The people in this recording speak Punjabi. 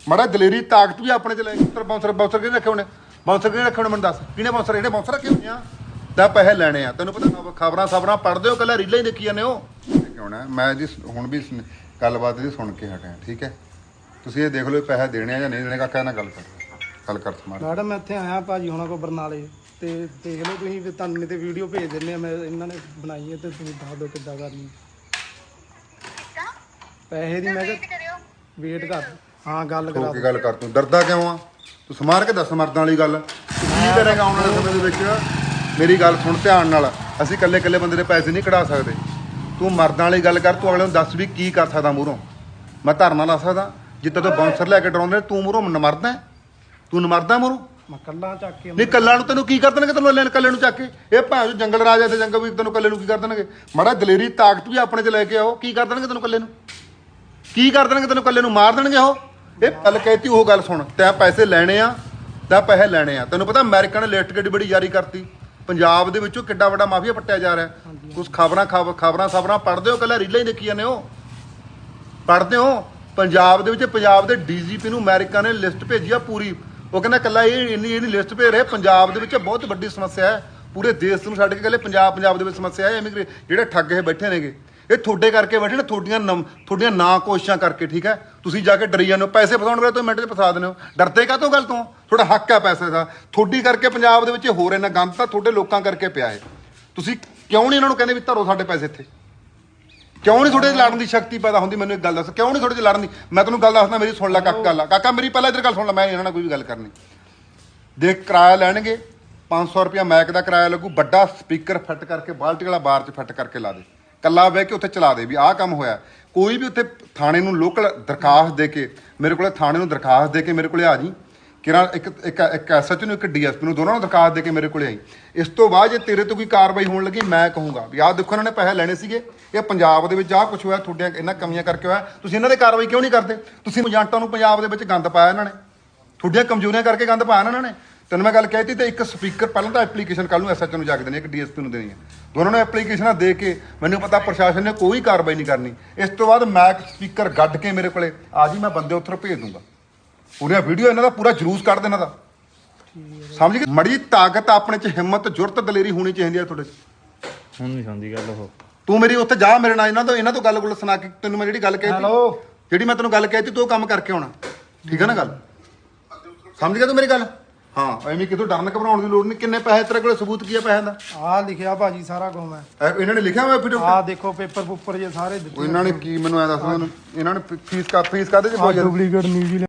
ਮਾੜਾ ਦਲੇਰੀ ਤਾਕਤ ਵੀ ਆਪਣੇ ਚ ਲੈ ਕੇ ਬਾਉਂਸਰ ਬਾਉਂਸਰ ਕਿਹਨੇ ਰੱਖੇ ਹੋਣੇ? ਬਾਉਂਸਰ ਕਿਹਨੇ ਰੱਖੇ ਹੋਣੇ ਮੈਨੂੰ ਦੱਸ? ਕਿਹਨੇ ਬਾਉਂਸਰ ਇਹਨੇ ਬਾਉਂਸਰ ਰੱਖੇ ਹੋਣੇ ਆ? ਤਾਂ ਪੈਸੇ ਲੈਣੇ ਆ। ਤੈਨੂੰ ਪਤਾ ਖਬਰਾਂ ਸਬਰਾਂ ਪੜਦੇ ਹੋ ਕੱਲਾ ਰੀਲਾਂ ਹੀ ਦੇਖੀ ਜਾਂਦੇ ਹੋ? ਕਿਉਂ ਨਾ? ਮੈਂ ਜੀ ਹੁਣ ਵੀ ਗੱਲਬਾਤ ਦੀ ਸੁਣ ਕੇ ਹਟਿਆ ਠੀਕ ਹੈ? ਤੁਸੀਂ ਇਹ ਦੇਖ ਲਓ ਪੈਸੇ ਦੇਣੇ ਆ ਜਾਂ ਨਹੀਂ ਦੇਣੇ ਕਾਕਾ ਨਾਲ ਗੱਲ ਕਰ ਗੱਲ ਕਰ ਸਮਾਰ ਮੈਡਮ ਮੈਂ ਇੱਥੇ ਆਇਆ ਭਾਜੀ ਹੁਣਾਂ ਕੋ ਬਰਨਾਲੇ। ਤੇ ਦੇਖ ਲਓ ਤੁਸੀਂ ਵੀ ਤੁਹਾਨੂੰ ਤੇ ਵੀਡੀਓ ਭੇਜ ਦਿੰਨੇ ਆ ਮੈਂ ਇਹਨਾਂ ਨੇ ਬਣਾਈ ਹੈ ਤੇ ਤੁਸੀਂ ਦੱਸ ਦਿਓ ਕਿੱਦਾਂ ਕਰਨੀ। ਪੈਸੇ ਦੀ ਮੈਂ ਕਿਹਾ ਵੇਟ ਕਰ ਹਾਂ ਗੱਲ ਕਰਾ ਕੇ ਗੱਲ ਕਰ ਤੂੰ ਡਰਦਾ ਕਿਉਂ ਆ? ਤੂੰ ਸਮਾਰ ਕੇ ਦੱਸ ਮਰਦਾਂ ਵਾਲੀ ਗੱਲ। ਤੂੰ ਕੀ ਕਰੇਗਾ ਆਉਣ ਵਾਲੇ ਸਮੇਂ ਦੇ ਵਿੱਚ ਮੇਰੀ ਗੱਲ ਸੁਣ ਧਿਆਨ ਨਾਲ। ਅਸੀਂ ਇਕੱਲੇ ਇਕੱਲੇ ਬੰਦੇ ਦੇ ਪੈਸੇ ਨਹੀਂ ਕਢਾ ਸਕਦੇ। ਤੂੰ ਮਰਦਾਂ ਵਾਲੀ ਗੱਲ ਕਰ ਤੂੰ ਅਗਲੇ ਨੂੰ ਦੱਸ ਵੀ ਕੀ ਕਰ ਸਕਦਾ ਮੂਹਰੋਂ। ਮੈਂ ਧਰਨਾ ਲਾ ਸਕਦਾ। ਜਿੱਤੇ ਤੋਂ ਬਾਉਂਸਰ ਲੈ ਕੇ ਡਰਾਉਂਦੇ ਤੂੰ ਮੂਹਰੋਂ ਨਮਰਦਾ? ਤੂੰ ਨਮਰਦਾ ਮੂਹਰੋਂ? ਮੈਂ ਕੱਲਾ ਚੱਕ ਕੇ ਨਹੀਂ ਕੱਲਾਂ ਨੂੰ ਤੈਨੂੰ ਕੀ ਕਰ ਦੇਣਗੇ ਤੈਨੂੰ ਲੈਣ ਕੱਲੇ ਨੂੰ ਚੱਕ ਕੇ? ਇਹ ਭਾਵੇਂ ਜੰਗਲ ਰਾਜਾ ਤੇ ਜੰਗਲ ਵੀ ਤੈਨੂੰ ਕੱਲੇ ਨੂੰ ਕੀ ਕਰ ਦੇਣਗੇ? ਮਾੜਾ ਦਲੇਰੀ ਤਾਕਤ ਵੀ ਆਪਣੇ ਚ ਲੈ ਕੇ ਆਓ। ਕੀ ਕਰ ਦੇਣਗੇ ਤੈਨੂੰ ਕੱਲੇ ਨੂੰ? ਕੀ ਕਰ ਦੇਣਗੇ ਤੈਨੂੰ ਕੱਲੇ ਨੂੰ? ਮਾਰ ਦੇਣਗੇ ਉਹ? ਇਹ ਗੱਲ ਕਹਿਤੀ ਉਹ ਗੱਲ ਸੁਣ। ਤੈਂ ਪੈਸੇ ਲੈਣੇ ਆ ਤੈਂ ਪੈਸੇ ਲੈਣੇ ਆ। ਤੈਨੂੰ ਪਤਾ ਅਮਰੀਕਾ ਨੇ ਲਿਸਟ ਕਿੱਡੀ ਬੜੀ ਜਾਰੀ ਕਰਤੀ। ਪੰਜਾਬ ਦੇ ਵਿੱਚੋਂ ਕਿੱਡਾ ਵੱਡਾ ਮਾਫੀਆ ਪੱਟਿਆ ਜਾ ਰਿਹਾ। ਉਸ ਖਬਰਾਂ ਖਬਰਾਂ ਸਬਰਾਂ ਪੜ੍ਹਦੇ ਹੋ ਕੱਲਾ ਰੀਲਾਂ ਹੀ ਦੇਖੀ ਜਾਂਦੇ ਹੋ? ਪੜ੍ਹਦੇ ਹੋ? ਪੰਜਾਬ ਦੇ ਵਿੱਚ ਪੰਜਾਬ ਦੇ ਡੀਜੀਪੀ ਨੂੰ ਅਮਰੀਕਾ ਨੇ ਲਿਸਟ ਭੇਜੀ ਆ ਪੂਰੀ। ਉਹ ਕਹਿੰਦਾ ਕੱਲਾ ਇਹ ਇੰਨੀ ਇਹਨੀ ਲਿਸਟ ਭੇਜ ਰਿਹਾ। ਪੰਜਾਬ ਦੇ ਵਿੱਚ ਬਹੁਤ ਵੱਡੀ ਸਮੱਸਿਆ ਹੈ। ਪੂਰੇ ਦੇਸ਼ ਨੂੰ ਛੱਡ ਕੇ ਕੱਲੇ ਪੰਜਾਬ ਪੰਜਾਬ ਦੇ ਵਿੱਚ ਸਮੱਸਿਆ ਹੈ। ਇਮੀਗ੍ਰੇ ਜਿਹੜੇ ਠੱਗ ਇਹ ਬੈਠੇ ਨੇਗੇ। ਇਹ ਤੁਹਾਡੇ ਕਰਕੇ ਬੈਠੇ ਨੇ, ਤੁਹਾਡੀਆਂ ਨਮ- ਤੁਹਾਡੀਆਂ ਨਾ ਕੋਸ਼ਿਸ਼ਾਂ ਕਰਕੇ, ਠੀਕ ਹੈ? ਤੁਸੀਂ ਜਾ ਕੇ ਡਰੀ ਜਾਂਦੇ ਹੋ, ਪੈਸੇ ਫਸਾਉਣ ਵੇਲੇ ਤੁਸੀਂ ਮਿੰਟ 'ਚ ਫਸਾ ਦਿੰਦੇ ਹੋ। ਡਰਦੇ ਕਾਹਤੋਂ ਗੱਲ ਤੋਂ? ਤੁਹਾਡਾ ਹੱਕ ਹੈ ਪੈਸੇ ਦਾ। ਤੁਹਾਡੀ ਕਰਕੇ ਪੰਜਾਬ ਦੇ ਵਿੱਚ ਇਹ ਹੋ ਰਿਹਾ ਨਾ ਗੰਦ ਤਾਂ ਤੁਹਾਡੇ ਲੋਕਾਂ ਕਰਕੇ ਪਿਆ ਹੈ। ਤੁਸੀਂ ਕਿਉਂ ਨਹੀਂ ਇਹਨਾਂ ਨੂੰ ਕਹਿੰਦੇ ਵੀ ਧਰੋ ਸਾਡੇ ਪੈਸੇ ਇੱਥੇ? ਕਿਉਂ ਨਹੀਂ ਤੁਹਾਡੇ 'ਚ ਲੜਨ ਦੀ ਸ਼ਕਤੀ ਪੈਦਾ ਹੁੰਦੀ? ਮੈਨੂੰ ਇੱਕ ਗੱਲ ਦੱਸ, ਕਿਉਂ ਨਹੀਂ ਤੁਹਾਡੇ 'ਚ ਲੜਨ ਦੀ? ਮੈਂ ਤੈਨੂੰ ਗੱਲ ਦੱਸਦਾ, ਮੇਰੀ ਸੁਣ ਲੈ ਕਾਕਾ ਗੱਲ। ਕਾਕਾ, ਮੇਰੀ ਪਹਿਲਾਂ ਇੱਧਰ ਗੱਲ ਸੁਣ ਲੈ, ਮੈਂ ਇਹਨਾਂ ਨਾਲ ਕੋਈ ਵੀ ਗੱਲ ਕਰਨੀ। ਦੇਖ, ਕਿਰਾਇਆ ਲੈਣਗੇ 500 ਰੁਪਇਆ ਮੈਕ ਦਾ ਕਿਰਾਇਆ ਲੱਗੂ, ਵੱਡਾ ਸਪੀਕਰ ਫਿੱਟ ਕਰਕੇ, ਬਾਲਟੀ ਵਾਲਾ ਬਾਰ 'ਚ ਫਿੱਟ ਕਰਕੇ ਲਾ ਦੇ। ਕੱਲਾ ਬਹਿ ਕੇ ਉੱਥੇ ਚਲਾ ਦੇ ਵੀ ਆਹ ਕੰਮ ਹੋਇਆ। ਕੋਈ ਵੀ ਉੱਥੇ ਥਾਣੇ ਨੂੰ ਲੋਕਲ ਦਰਖਾਸਤ ਦੇ ਕੇ, ਮੇਰੇ ਕੋਲੇ ਥਾਣੇ ਨੂੰ ਦਰਖਾਸਤ ਦੇ ਕੇ ਮੇਰੇ ਕੋਲੇ ਆ ਜੀ। ਕਿਰਾ ਇੱਕ ਇੱਕ ਇੱਕ ਐਸਐਚ ਨੂੰ ਇੱਕ ਡੀਐਸਪੀ ਨੂੰ ਦੋਨਾਂ ਨੂੰ ਦਰਖਾਸਤ ਦੇ ਕੇ ਮੇਰੇ ਕੋਲੇ ਆਈ। ਇਸ ਤੋਂ ਬਾਅਦ ਜੇ ਤੇਰੇ ਤੋਂ ਕੋਈ ਕਾਰਵਾਈ ਹੋਣ ਲੱਗੀ, ਮੈਂ ਕਹੂੰਗਾ ਵੀ ਆਹ ਦੇਖੋ ਇਹਨਾਂ ਨੇ ਪੈਸੇ ਲੈਣੇ ਸੀਗੇ। ਇਹ ਪੰਜਾਬ ਦੇ ਵਿੱਚ ਆਹ ਕੁਝ ਹੋਇਆ, ਤੁਹਾਡੀਆਂ ਇਹਨਾਂ ਕਮੀਆਂ ਕਰਕੇ ਹੋਇਆ। ਤੁਸੀਂ ਇਹਨਾਂ ਦੇ ਕਾਰਵਾਈ ਕਿਉਂ ਨਹੀਂ ਕਰਦੇ? ਤੁਸੀਂ ਏਜੰਟਾਂ ਨੂੰ ਪੰਜਾਬ ਦੇ ਵਿੱਚ ਗੰਦ ਪਾਇਆ ਇਹਨਾਂ ਨੇ। ਤੁਹਾਡੀਆਂ ਕਮਜ਼ੋਰੀਆਂ ਕਰਕੇ ਗੰਦ ਪਾਇਆ ਨਾ ਇਹਨਾਂ ਨੇ। ਤੈਨੂੰ ਮੈਂ ਗੱਲ ਕਹਿਤੀ ਤੇ ਇੱਕ ਸਪੀਕਰ ਪਹਿਲਾਂ ਤਾਂ ਐਪਲੀਕੇਸ਼ਨ ਕੱਲ ਨੂੰ ਐਸਐਚ ਨੂੰ ਜਾ ਕੇ ਦੇਣੀ ਹੈ, ਇੱਕ ਡੀਐਸਪੀ ਨੂੰ ਦੇਣੀ ਹੈ। ਦੋਨਾਂ ਨੂੰ ਐਪਲੀਕੇਸ਼ਨਾਂ ਦੇ ਕੇ ਮੈਨੂੰ ਪਤਾ ਪ੍ਰਸ਼ਾਸਨ ਨੇ ਕੋਈ ਕਾਰਵਾਈ ਨਹੀਂ ਕਰਨੀ। ਇਸ ਤੋਂ ਬਾਅਦ ਮੈਕ ਸਪੀਕਰ ਗੱਡ ਕੇ ਮੇਰੇ ਕੋਲੇ ਆ ਜੀ ਮੈਂ ਬੰਦੇ ਉੱਥੇ ਭੇਜ ਦੂੰਗਾ। ਪੂਰੀਆਂ ਵੀਡੀਓ ਇਹਨਾਂ ਦਾ ਪੂਰਾ ਜਲੂਸ ਕੱਢ ਦੇਣਾ ਦਾ ਸਮਝ ਗਏ? ਮੜੀ ਤਾਕਤ ਆਪਣੇ ਚ ਹਿੰਮਤ ਜੁਰਤ ਦਲੇਰੀ ਹੋਣੀ ਚਾਹੀਦੀ ਹੈ ਤੁਹਾਡੇ ਚ। ਹੁਣ ਨਹੀਂ ਸੁਣਦੀ ਗੱਲ ਉਹ। ਤੂੰ ਮੇਰੀ ਉੱਥੇ ਜਾ ਮੇਰੇ ਨਾਲ ਇਹਨਾਂ ਤੋਂ ਇਹਨਾਂ ਤੋਂ ਗੱਲ ਗੁੱਲ ਸੁਣਾ ਕੇ ਤੈਨੂੰ ਮੈਂ ਜਿਹੜੀ ਗੱਲ ਕਹਿਤੀ ਹੈਲੋ ਜਿਹੜੀ ਮੈਂ ਤੈਨੂੰ ਗੱਲ ਕਹਿਤੀ ਤੂੰ ਉਹ ਕੰਮ ਕਰਕੇ ਆਉਣਾ। ਠੀਕ ਹੈ ਨਾ ਗੱਲ? ਸਮਝ ਗਿਆ ਤੂੰ ਮੇਰੀ ਗੱਲ? ਹਾਂ ਐਵੇਂ ਕਿਤੋਂ ਡਰਨ ਘਬਰਾਉਣ ਦੀ ਲੋੜ ਨਹੀਂ। ਕਿੰਨੇ ਪੈਸੇ ਤੇਰੇ ਕੋਲੇ ਸਬੂਤ ਕੀ ਹੈ ਪੈਸਿਆਂ ਦਾ? ਆਹ ਲਿਖਿਆ ਭਾਜੀ ਸਾਰਾ ਕੁਝ ਮੈਂ। ਇਹ ਇਹਨਾਂ ਨੇ ਲਿਖਿਆ ਹੋਇਆ ਵੀਡੀਓ ਆਹ ਦੇਖੋ ਪੇਪਰ ਪੁੱਪਰ ਜੇ ਸਾਰੇ ਦਿੱਤੇ ਇਹਨਾਂ ਨੇ ਕੀ ਮੈਨੂੰ ਐ ਦੱਸ ਇਹਨਾਂ ਨੇ ਫੀਸ ਕਾ ਫੀਸ ਕਾਦੇ ਚ ਪਾਈ ਡੁਪਲੀਕੇਟ ਨਿਊਜ਼ੀਲੈਂਡ